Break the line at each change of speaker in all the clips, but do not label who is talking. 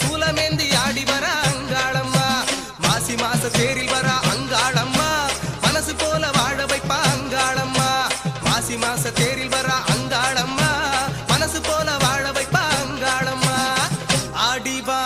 சூலமேந்தி ஆடி வர அங்காளம்மா. மாசி மாச தேரில் வர அங்காளம்மா. மனசு போல வாழ வைப்பா அங்காளம்மா. மாசி மாச தேரில் வர அங்காளம்மா. மனசு போல வாழ வைப்பா அங்காளம்மா. ஆடிவா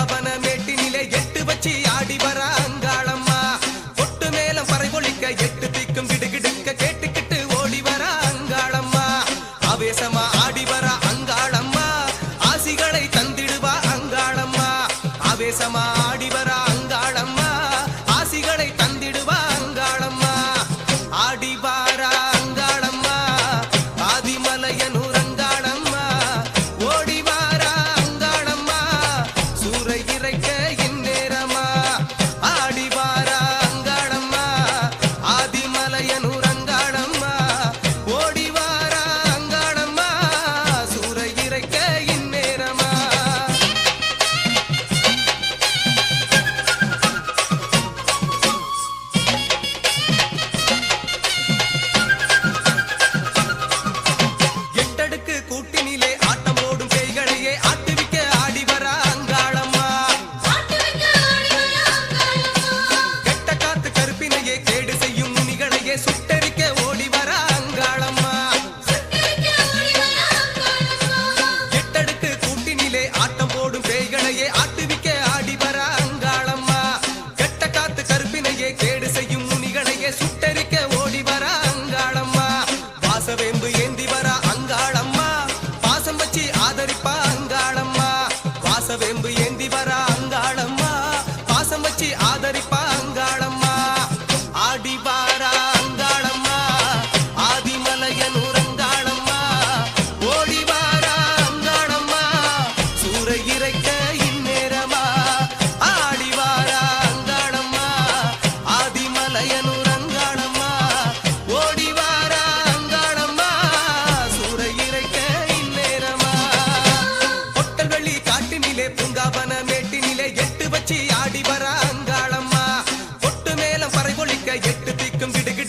वृंदावन में சுட்டரிக்க ஓடி வர அங்காளம்மா. வாசவேம்பு ஏந்தி வர அங்காளம்மா. பாசம் வச்சு ஆதரிப்பா அங்காளம்மா. வாசவேம்பு எட்டு திக்கும் விடுக